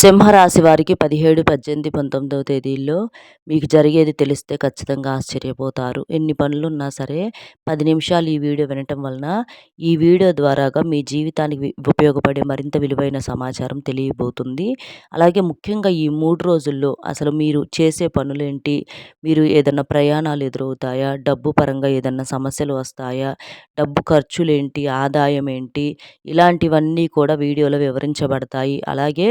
సింహరాశి వారికి పదిహేడు పద్దెనిమిది పంతొమ్మిదవ తేదీల్లో మీకు జరిగేది తెలిస్తే ఖచ్చితంగా ఆశ్చర్యపోతారు. ఎన్ని పనులు ఉన్నా సరే పది నిమిషాలు ఈ వీడియో వినటం వలన ఈ వీడియో ద్వారాగా మీ జీవితానికి ఉపయోగపడే మరింత విలువైన సమాచారం తెలియబోతుంది. అలాగే ముఖ్యంగా ఈ మూడు రోజుల్లో అసలు మీరు చేసే పనులేంటి? మీరు ఏదైనా ప్రయాణాలు ఎదురవుతాయా? డబ్బు పరంగా ఏదన్నా సమస్యలు వస్తాయా? డబ్బు ఖర్చులేంటి? ఆదాయం ఏంటి ఇలాంటివన్నీ కూడా వీడియోలో వివరించబడతాయి. అలాగే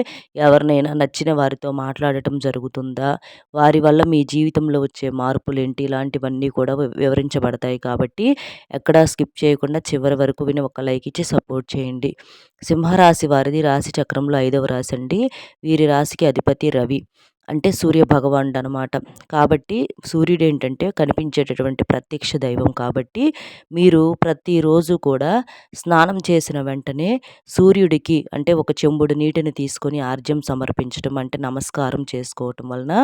ఎవరినైనా నచ్చిన వారితో మాట్లాడటం జరుగుతుందా? వారి వల్ల మీ జీవితంలో వచ్చే మార్పులు ఏంటి ఇలాంటివన్నీ కూడా వివరించబడతాయి కాబట్టి ఎక్కడా స్కిప్ చేయకుండా చివరి వరకు విని ఒక లైక్ ఇచ్చి సపోర్ట్ చేయండి. సింహరాశి వారిది రాశి చక్రంలో ఐదవ రాశి అండి. వీరి రాశికి అధిపతి రవి. అంటే సూర్య భగవానుడు అనమాట కాబట్టి సూర్యుడు ఏంటంటే కనిపించేటటువంటి ప్రత్యక్ష దైవం కాబట్టి మీరు ప్రతిరోజు కూడా స్నానం చేసిన వెంటనే సూర్యుడికి అంటే ఒక చెంబుడు నీటిని తీసుకొని ఆర్జ్యం సమర్పించడం అంటే నమస్కారం చేసుకోవటం వలన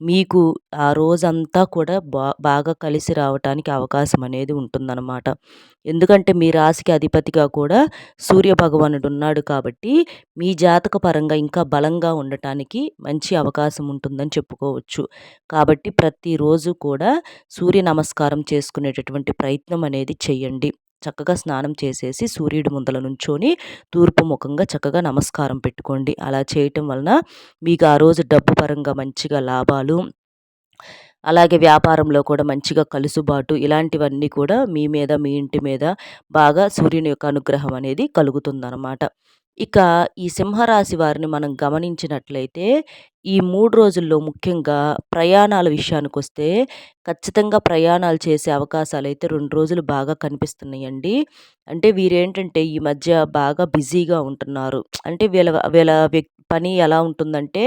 మీకు ఆ రోజంతా కూడా బా బాగా కలిసి రావటానికి అవకాశం అనేది ఉంటుందన్నమాట. ఎందుకంటే మీ రాశికి అధిపతిగా కూడా సూర్య భగవానుడు ఉన్నాడు కాబట్టి మీ జాతక పరంగా ఇంకా బలంగా ఉండటానికి మంచి అవకాశం ఉంటుందని చెప్పుకోవచ్చు. కాబట్టి ప్రతిరోజు కూడా సూర్య నమస్కారం చేసుకునేటటువంటి ప్రయత్నం అనేది చెయ్యండి చక్కగా స్నానం చేసేసి సూర్యుడి ముందల నుంచొని తూర్పు ముఖంగా చక్కగా నమస్కారం పెట్టుకోండి. అలా చేయటం వలన మీకు ఆ రోజు డబ్బు పరంగా మంచిగా లాభాలు అలాగే వ్యాపారంలో కూడా మంచిగా కలుసుబాటు ఇలాంటివన్నీ కూడా మీ మీద మీ ఇంటి మీద బాగా సూర్యుని యొక్క అనుగ్రహం అనేది కలుగుతుందన్నమాట. ఇక ఈ సింహరాశి వారిని మనం గమనించినట్లయితే ఈ మూడు రోజుల్లో ముఖ్యంగా ప్రయాణాల విషయానికొస్తే ఖచ్చితంగా ప్రయాణాలు చేసే అవకాశాలు అయితే రెండు రోజులు బాగా కనిపిస్తున్నాయండి. అంటే వీరేంటంటే ఈ మధ్య బాగా బిజీగా ఉంటున్నారు. అంటే వీళ్ళ వీళ్ళ వ్యక్ పని ఎలా ఉంటుందంటే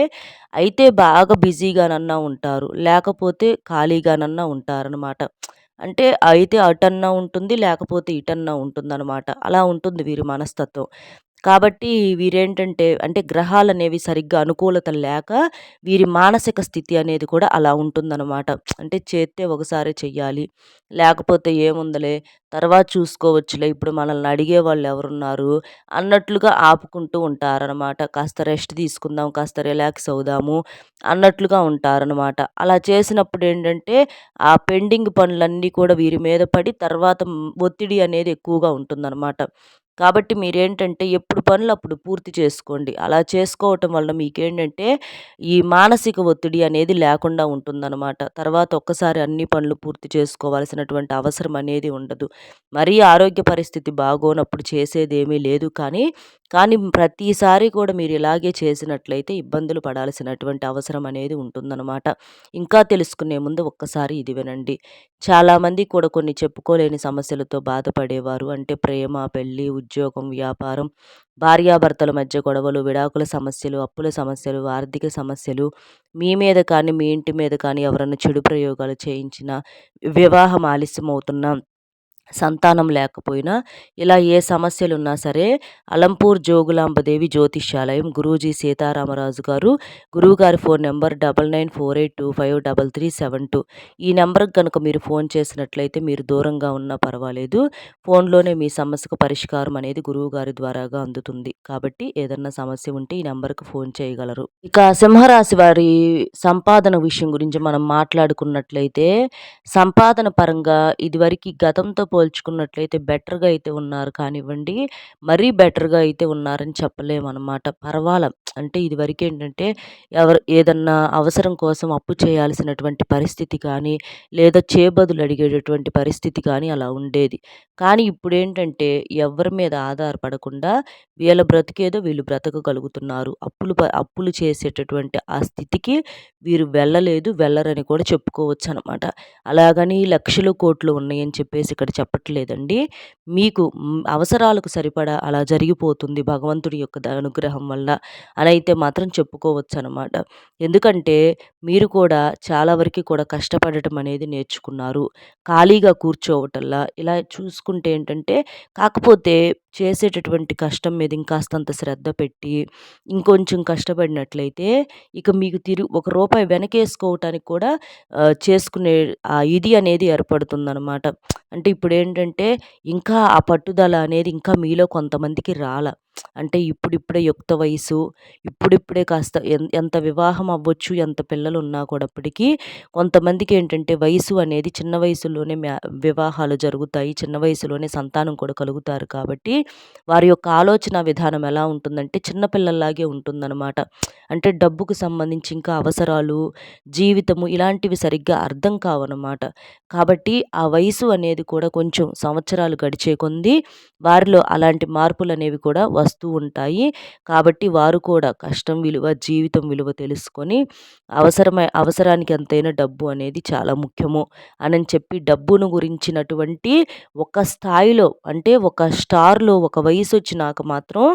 అయితే బాగా బిజీగానన్నా ఉంటారు. లేకపోతే ఖాళీగానన్నా ఉంటారనమాట అంటే అయితే అటన్నా ఉంటుంది లేకపోతే ఇటన్నా ఉంటుందన్నమాట. అలా ఉంటుంది వీరి మనస్తత్వం. కాబట్టి వీరేంటంటే అంటే గ్రహాలు అనేవి సరిగ్గా అనుకూలత లేక వీరి మానసిక స్థితి అనేది కూడా అలా ఉంటుందన్నమాట. అంటే చేస్తే ఒకసారి చెయ్యాలి లేకపోతే ఏముందలే తర్వాత చూసుకోవచ్చులే ఇప్పుడు మనల్ని అడిగే వాళ్ళు ఎవరున్నారు అన్నట్లుగా ఆపుకుంటూ ఉంటారనమాట కాస్త రెస్ట్ తీసుకుందాం కాస్త రిలాక్స్ అవుదాము అన్నట్లుగా ఉంటారనమాట అలా చేసినప్పుడు ఏంటంటే ఆ పెండింగ్ పనులన్నీ కూడా వీరి మీద పడి తర్వాత ఒత్తిడి అనేది ఎక్కువగా ఉంటుందన్నమాట. కాబట్టి మీరేంటంటే ఎప్పుడు పనులు అప్పుడు పూర్తి చేసుకోండి. అలా చేసుకోవటం వల్ల మీకేంటంటే ఈ మానసిక ఒత్తిడి అనేది లేకుండా ఉంటుందన్నమాట. తర్వాత ఒక్కసారి అన్ని పనులు పూర్తి చేసుకోవాల్సినటువంటి అవసరం అనేది ఉండదు. మరీ ఆరోగ్య పరిస్థితి బాగోనప్పుడు చేసేది ఏమీ లేదు కానీ కానీ ప్రతిసారి కూడా మీరు ఇలాగే చేసినట్లయితే ఇబ్బందులు పడాల్సినటువంటి అవసరం అనేది ఉంటుందన్నమాట. ఇంకా తెలుసుకునే ముందు ఒక్కసారి ఇది వినండి. చాలామంది కూడా కొన్ని చెప్పుకోలేని సమస్యలతో బాధపడేవారు. అంటే ప్రేమ పెళ్ళి ఉద్యోగం ఉద్యోగం వ్యాపారం భార్యాభర్తల మధ్య గొడవలు విడాకుల సమస్యలు అప్పుల సమస్యలు ఆర్థిక సమస్యలు మీ మీద కానీ మీ ఇంటి మీద కానీ ఎవరైనా చెడు ప్రయోగాలు చేయించిన వివాహం ఆలస్యం అవుతున్నా సంతానం లేకపోయినా ఇలా ఏ సమస్యలు ఉన్నా సరే అలంపూర్ జోగులాంబదేవి జ్యోతిష్యాలయం గురూజీ సీతారామరాజు గారు గురువుగారి phone number double nine four eight two five double three seven two. ఈ నెంబర్కి కనుక మీరు ఫోన్ చేసినట్లయితే మీరు దూరంగా ఉన్నా పర్వాలేదు. ఫోన్లోనే మీ సమస్యకు పరిష్కారం అనేది గురువుగారి ద్వారాగా అందుతుంది. కాబట్టి ఏదన్నా సమస్య ఉంటే ఈ నెంబర్కి ఫోన్ చేయగలరు. ఇక సింహరాశి వారి సంపాదన విషయం గురించి మనం మాట్లాడుకున్నట్లయితే సంపాదన పరంగా ఇదివరకు గతంతో పోల్చుకున్నట్లయితే బెటర్గా అయితే ఉన్నారు కానివ్వండి మరీ బెటర్గా అయితే ఉన్నారని చెప్పలేమన్నమాట పర్వాల అంటే ఇదివరకు ఏంటంటే ఎవరు ఏదన్నా అవసరం కోసం అప్పు చేయాల్సినటువంటి పరిస్థితి కానీ లేదా చేబదులు అడిగేటటువంటి పరిస్థితి కానీ అలా ఉండేది. కానీ ఇప్పుడు ఏంటంటే ఎవరి మీద ఆధారపడకుండా వీళ్ళ బ్రతికేదో వీళ్ళు బ్రతకగలుగుతున్నారు. అప్పులు అప్పులు చేసేటటువంటి ఆ స్థితికి వీరు వెళ్ళలేదు వెళ్ళరని కూడా చెప్పుకోవచ్చు అనమాట అలాగని లక్షలు కోట్లు ఉన్నాయని చెప్పేసి ఇక్కడ చెప్పట్లేదండి మీకు అవసరాలకు సరిపడా అలా జరిగిపోతుంది భగవంతుడి యొక్క అనుగ్రహం వల్ల అని అయితే మాత్రం చెప్పుకోవచ్చు అనమాట ఎందుకంటే మీరు కూడా చాలా వరకు కూడా కష్టపడటం అనేది నేర్చుకున్నారు. ఖాళీగా కూర్చోవటల్లా ఇలా చూసుకుంటే ఏంటంటే కాకపోతే చేసేటటువంటి కష్టం మీద ఇంకాస్తంత శ్రద్ధ పెట్టి ఇంకొంచెం కష్టపడినట్లయితే ఇక మీకు తిరిగి ఒక రూపాయి వెనకేసుకోవటానికి కూడా చేసుకునే ఇది అనేది ఏర్పడుతుందనమాట అంటే ఇప్పుడేంటంటే ఇంకా ఆ పట్టుదల అనేది ఇంకా మీలో కొంతమందికి రాల. అంటే ఇప్పుడిప్పుడే యుక్త వయసు ఇప్పుడిప్పుడే కాస్త ఎంత వివాహం అవ్వచ్చు ఎంత పిల్లలు ఉన్నా కూడాప్పటికీ కొంతమందికి ఏంటంటే వయసు అనేది చిన్న వయసులోనే వివాహాలు జరుగుతాయి చిన్న వయసులోనే సంతానం కూడా కలుగుతారు కాబట్టి వారి యొక్క ఆలోచన విధానం ఎలా ఉంటుందంటే చిన్నపిల్లల్లాగే ఉంటుందన్నమాట. అంటే డబ్బుకు సంబంధించి ఇంకా అవసరాలు జీవితము ఇలాంటివి సరిగ్గా అర్థం కావన్నమాట. కాబట్టి ఆ వయసు అనేది కూడా కొంచెం సంవత్సరాలు గడిచే కొంది వారిలో అలాంటి మార్పులు అనేవి కూడా వస్తూ ఉంటాయి. కాబట్టి వారు కూడా కష్టం విలువ జీవితం విలువ తెలుసుకొని అవసరమై అవసరానికి ఎంతైనా డబ్బు అనేది చాలా ముఖ్యము అని చెప్పి డబ్బును గురించినటువంటి ఒక స్థాయిలో అంటే ఒక స్టార్లో ఒక వయసు వచ్చినాక మాత్రం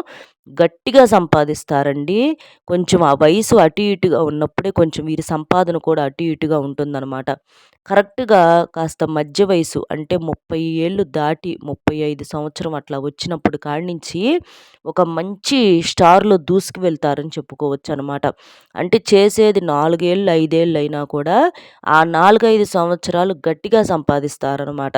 గట్టిగా సంపాదిస్తారండి. కొంచెం ఆ వయసు అటు ఇటుగా ఉన్నప్పుడే కొంచెం వీరి సంపాదన కూడా అటు ఇటుగా ఉంటుందన్నమాట. కరెక్ట్గా కాస్త మధ్య వయసు అంటే ముప్పై ఏళ్ళు దాటి ముప్పై ఐదు సంవత్సరం అట్లా వచ్చినప్పుడు కాడి నుంచి ఒక మంచి స్టార్లో దూసుకు వెళ్తారని చెప్పుకోవచ్చు అనమాట అంటే చేసేది నాలుగేళ్ళు ఐదేళ్ళు అయినా కూడా ఆ నాలుగైదు సంవత్సరాలు గట్టిగా సంపాదిస్తారనమాట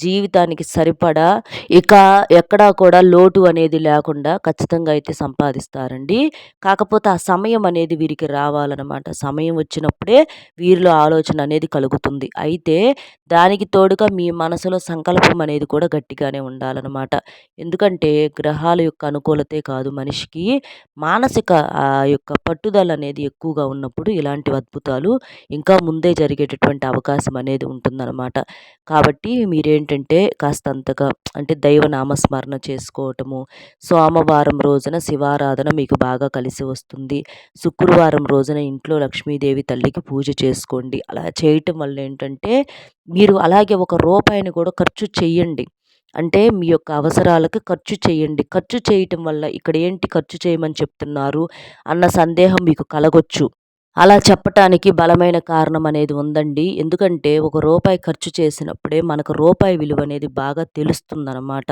జీవితానికి సరిపడా ఇక ఎక్కడా కూడా లోటు అనేది లేకుండా ఖచ్చితంగా అయితే సంపాదిస్తారండి. కాకపోతే ఆ సమయం అనేది వీరికి రావాలన్నమాట. సమయం వచ్చినప్పుడే వీరిలో ఆలోచన అనేది కలుగుతుంది. అయితే దానికి తోడుగా మీ మనసులో సంకల్పం అనేది కూడా గట్టిగానే ఉండాలన్నమాట. ఎందుకంటే గ్రహాల యొక్క అనుకూలతే కాదు మనిషికి. మానసిక ఆ యొక్క పట్టుదల అనేది ఎక్కువగా ఉన్నప్పుడు ఇలాంటి అద్భుతాలు ఇంకా ముందే జరిగేటటువంటి అవకాశం అనేది ఉంటుందన్నమాట. కాబట్టి ఏంటంటే కాస్తంతగా అంటే దైవ నామస్మరణ చేసుకోవటము సోమవారం రోజున శివారాధన మీకు బాగా కలిసి వస్తుంది. శుక్రవారం రోజున ఇంట్లో లక్ష్మీదేవి తల్లికి పూజ చేసుకోండి. అలా చేయటం వల్ల ఏంటంటే మీరు అలాగే ఒక రూపాయిని కూడా ఖర్చు చెయ్యండి అంటే మీ యొక్క అవసరాలకు ఖర్చు చేయండి. ఖర్చు చేయటం వల్ల ఇక్కడ ఏంటి ఖర్చు చేయమని చెప్తున్నారు? అన్న సందేహం మీకు కలగొచ్చు. అలా చెప్పటానికి బలమైన కారణం అనేది ఉందండి. ఎందుకంటే ఒక రూపాయి ఖర్చు చేసినప్పుడే మనకు రూపాయి విలువ అనేది బాగా తెలుస్తుందన్నమాట.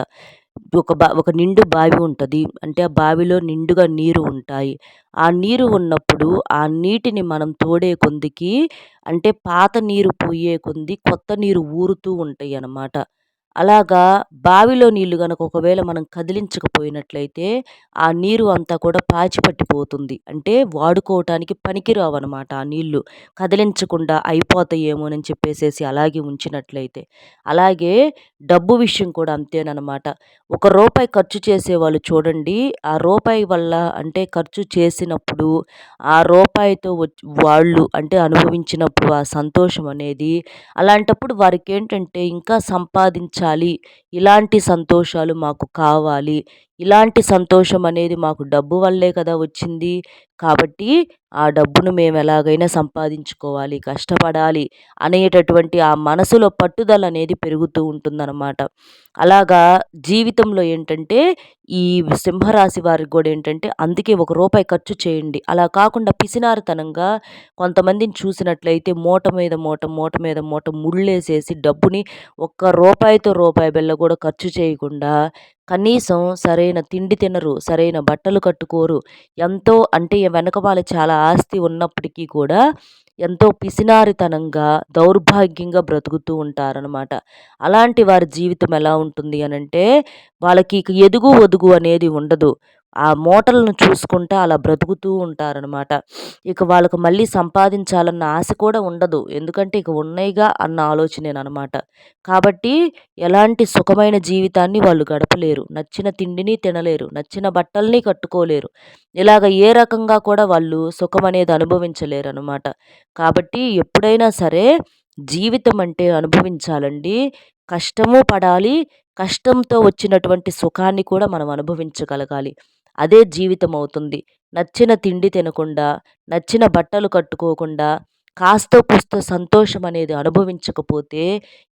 ఒక బా ఒక నిండు బావి ఉంటుంది. అంటే ఆ బావిలో నిండుగా నీరు ఉంటాయి. ఆ నీరు ఉన్నప్పుడు ఆ నీటిని మనం తోడే కొందికి అంటే పాత నీరు పోయే కొంది కొత్త నీరు ఊరుతూ ఉంటాయి అన్నమాట అలాగా బావిలో నీళ్ళు కనుక ఒకవేళ మనం కదిలించకపోయినట్లయితే ఆ నీరు అంతా కూడా పాచి పట్టిపోతుంది అంటే వాడుకోవటానికి పనికిరావు అనమాట ఆ నీళ్ళు కదిలించకుండా అయిపోతాయేమోనని చెప్పేసేసి అలాగే ఉంచినట్లయితే. అలాగే డబ్బు విషయం కూడా అంతేనమాట ఒక రూపాయి ఖర్చు చేసేవాళ్ళు చూడండి ఆ రూపాయి వల్ల అంటే ఖర్చు చేసినప్పుడు ఆ రూపాయితో వాళ్ళు అంటే అనుభవించినప్పుడు ఆ సంతోషం అనేది అలాంటప్పుడు వారికి ఏంటంటే ఇంకా సంపాదించ సంపాదించాలి ఇలాంటి సంతోషాలు మాకు కావాలి. ఇలాంటి సంతోషం అనేది మాకు డబ్బు వల్లే కదా వచ్చింది. కాబట్టి ఆ డబ్బును మేము ఎలాగైనా సంపాదించుకోవాలి కష్టపడాలి అనేటటువంటి ఆ మనసులో పట్టుదల అనేది పెరుగుతూ ఉంటుందన్నమాట. అలాగా జీవితంలో ఏంటంటే ఈ సింహరాశి వారికి కూడా ఏంటంటే అందుకే ఒక రూపాయి ఖర్చు చేయండి. అలా కాకుండా పిసినారితనంగా కొంతమందిని చూసినట్లయితే మూట మీద మూట మూట మీద మూట ముళ్ళేసేసి డబ్బుని ఒక్క రూపాయితో రూపాయి బిళ్ళ కూడా ఖర్చు చేయకుండా కనీసం సరైన తిండి తినరు సరైన బట్టలు కట్టుకోరు. ఎంతో అంటే వెనక వాళ్ళు చాలా ఆస్తి ఉన్నప్పటికీ కూడా ఎంతో పిసినారితనంగా దౌర్భాగ్యంగా బ్రతుకుతూ ఉంటారనమాట అలాంటి వారి జీవితం ఎలా ఉంటుంది అని అంటే వాళ్ళకి ఎదుగు ఒదుగు అనేది ఉండదు. ఆ మూటలను చూసుకుంటా అలా బ్రతుకుతూ ఉంటారనమాట ఇక వాళ్ళకు మళ్ళీ సంపాదించాలన్న ఆశ కూడా ఉండదు. ఎందుకంటే ఇక ఉన్నాయిగా అన్న ఆలోచనేనమాట కాబట్టి ఎలాంటి సుఖమైన జీవితాన్ని వాళ్ళు గడపలేరు. నచ్చిన తిండిని తినలేరు. నచ్చిన బట్టల్ని కట్టుకోలేరు. ఇలాగ ఏ రకంగా కూడా వాళ్ళు సుఖం అనేది అనుభవించలేరు అనమాట కాబట్టి ఎప్పుడైనా సరే జీవితం అంటే అనుభవించాలండి. కష్టము పడాలి. కష్టంతో వచ్చినటువంటి సుఖాన్ని కూడా మనం అనుభవించగలగాలి. అదే జీవితం అవుతుంది నచ్చిన తిండి తినకుండా నచ్చిన బట్టలు కట్టుకోకుండా కాస్తో కూస్తో సంతోషం అనేది అనుభవించకపోతే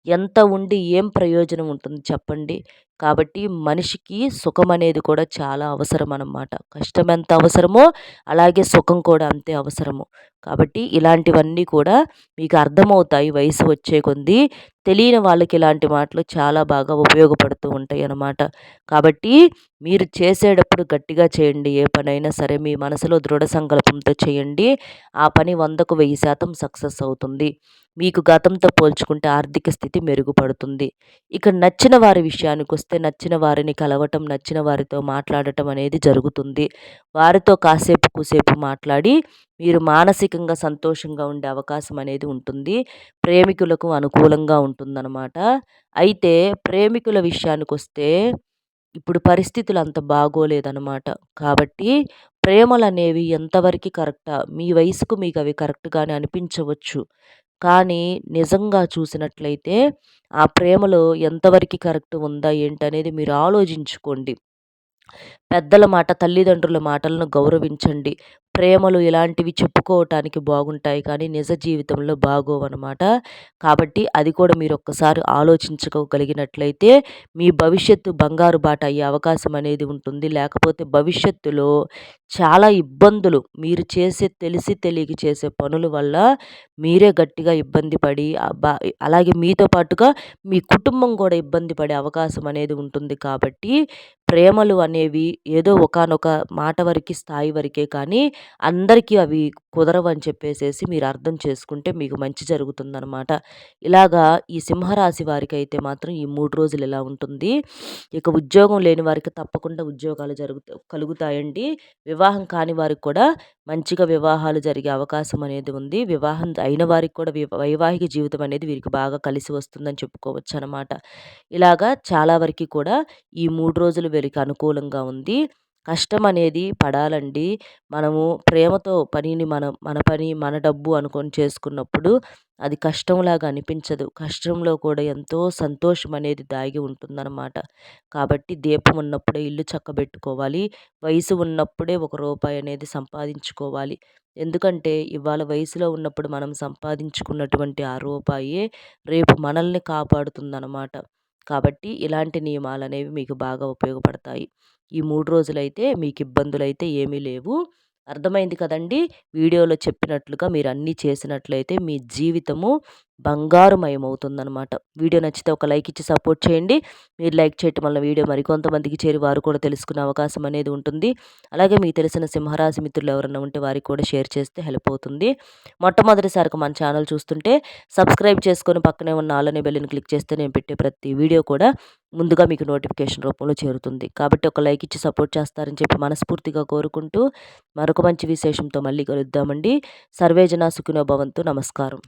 ఎంత ఉండి ఏం ప్రయోజనం ఉంటుంది చెప్పండి? కాబట్టి మనిషికి సుఖం అనేది కూడా చాలా అవసరం అన్నమాట కష్టం ఎంత అవసరమో అలాగే సుఖం కూడా అంతే అవసరము. కాబట్టి ఇలాంటివన్నీ కూడా మీకు అర్థమవుతాయి వయసు వచ్చే కొద్దీ. తెలియని వాళ్ళకి ఇలాంటి మాటలు చాలా బాగా ఉపయోగపడుతూ ఉంటాయి అన్నమాట కాబట్టి మీరు చేసేటప్పుడు గట్టిగా చేయండి. ఏ పనైనా సరే మీ మనసులో దృఢ సంకల్పంతో చేయండి. ఆ పని వందకు వెయ్యి శాతం సక్సెస్ అవుతుంది. మీకు గతంతో పోల్చుకుంటే ఆర్థిక స్థితి మెరుగుపడుతుంది. ఇక నచ్చిన వారి విషయానికి వస్తే నచ్చిన వారిని కలవటం నచ్చిన వారితో మాట్లాడటం అనేది జరుగుతుంది. వారితో కాసేపు కూసేపు మాట్లాడి మీరు మానసికంగా సంతోషంగా ఉండే అవకాశం అనేది ఉంటుంది. ప్రేమికులకు అనుకూలంగా ఉంటుందన్నమాట. అయితే ప్రేమికుల విషయానికి వస్తే ఇప్పుడు పరిస్థితులు అంత బాగోలేదన్నమాట. కాబట్టి ప్రేమలు అనేవి ఎంతవరకు కరెక్టా? మీ వయసుకు మీకు అవి కరెక్ట్గానే అనిపించవచ్చు. కానీ నిజంగా చూసినట్లయితే ఆ ప్రేమలో ఎంతవరకు కరెక్ట్ ఉందా ఏంటనేది మీరు ఆలోచించుకోండి. పెద్దల మాట తల్లిదండ్రుల మాటలను గౌరవించండి. ప్రేమలు ఇలాంటివి చెప్పుకోవటానికి బాగుంటాయి కానీ నిజ జీవితంలో బాగోవన్నమాట. కాబట్టి అది కూడా మీరు ఒక్కసారి ఆలోచించుకోగలిగినట్లయితే మీ భవిష్యత్తు బంగారు బాట అయ్యే అవకాశం అనేది ఉంటుంది. లేకపోతే భవిష్యత్తులో చాలా ఇబ్బందులు మీరు చేసే తెలిసి తెలియక చేసే పనుల వల్ల మీరే గట్టిగా ఇబ్బంది పడి అలాగే మీతో పాటుగా మీ కుటుంబం కూడా ఇబ్బంది పడే అవకాశం అనేది ఉంటుంది. కాబట్టి ప్రేమలు అనేవి ఏదో ఒకానొక మాట వరకు స్థాయి వరకే కానీ అందరికీ అవి కుదరవని చెప్పేసేసి మీరు అర్థం చేసుకుంటే మీకు మంచి జరుగుతుందనమాట ఇలాగా ఈ సింహరాశి వారికి అయితే మాత్రం ఈ మూడు రోజులు ఇలా ఉంటుంది. ఇక ఉద్యోగం లేని వారికి తప్పకుండా ఉద్యోగాలు జరుగు కలుగుతాయండి. వివాహం కాని వారికి కూడా మంచిగా వివాహాలు జరిగే అవకాశం అనేది ఉంది. వివాహం అయిన వారికి కూడా వైవాహిక జీవితం అనేది వీరికి బాగా కలిసి వస్తుందని చెప్పుకోవచ్చు అనమాట ఇలాగా చాలా వరకు కూడా ఈ మూడు రోజులు వీరికి అనుకూలంగా ఉంది. కష్టం అనేది పడాలండి. మనము ప్రేమతో పనిని మనం మన పని మన డబ్బు అనుకొని చేసుకున్నప్పుడు అది కష్టంలాగా అనిపించదు. కష్టంలో కూడా ఎంతో సంతోషం అనేది దాగి ఉంటుందన్నమాట. కాబట్టి దీపం ఉన్నప్పుడే ఇల్లు చక్కబెట్టుకోవాలి. వయసు ఉన్నప్పుడే ఒక రూపాయి అనేది సంపాదించుకోవాలి. ఎందుకంటే ఇవాళ వయసులో ఉన్నప్పుడు మనం సంపాదించుకున్నటువంటి ఆ రూపాయే రేపు మనల్ని కాపాడుతుందన్నమాట. కాబట్టి ఇలాంటి నియమాలు అనేవి మీకు బాగా ఉపయోగపడతాయి. ఈ మూడు రోజులైతే మీకు ఇబ్బందులైతే ఏమీ లేవు. అర్థమైంది కదండి? వీడియోలో చెప్పినట్లుగా మీరు అన్నీ చేసినట్లయితే మీ జీవితము బంగారుమయమవుతుందనమాట వీడియో నచ్చితే ఒక లైక్ ఇచ్చి సపోర్ట్ చేయండి. మీరు లైక్ చేయటం వల్ల వీడియో మరికొంతమందికి చేరి వారు కూడా తెలుసుకునే అవకాశం అనేది ఉంటుంది. అలాగే మీకు తెలిసిన సింహరాశి మిత్రులు ఎవరైనా ఉంటే వారికి కూడా షేర్ చేస్తే హెల్ప్ అవుతుంది. మొట్టమొదటిసారిగా మన ఛానల్ చూస్తుంటే సబ్స్క్రైబ్ చేసుకొని పక్కనే ఉన్న ఆలనే బెల్లిని క్లిక్ చేస్తే నేను పెట్టే ప్రతి వీడియో కూడా ముందుగా మీకు నోటిఫికేషన్ రూపంలో చేరుతుంది. కాబట్టి ఒక లైక్ ఇచ్చి సపోర్ట్ చేస్తారని చెప్పి మనస్ఫూర్తిగా కోరుకుంటూ మరొక మంచి విశేషంతో మళ్ళీ కలుద్దామండి. సర్వేజన సుఖినోభవంతో నమస్కారం.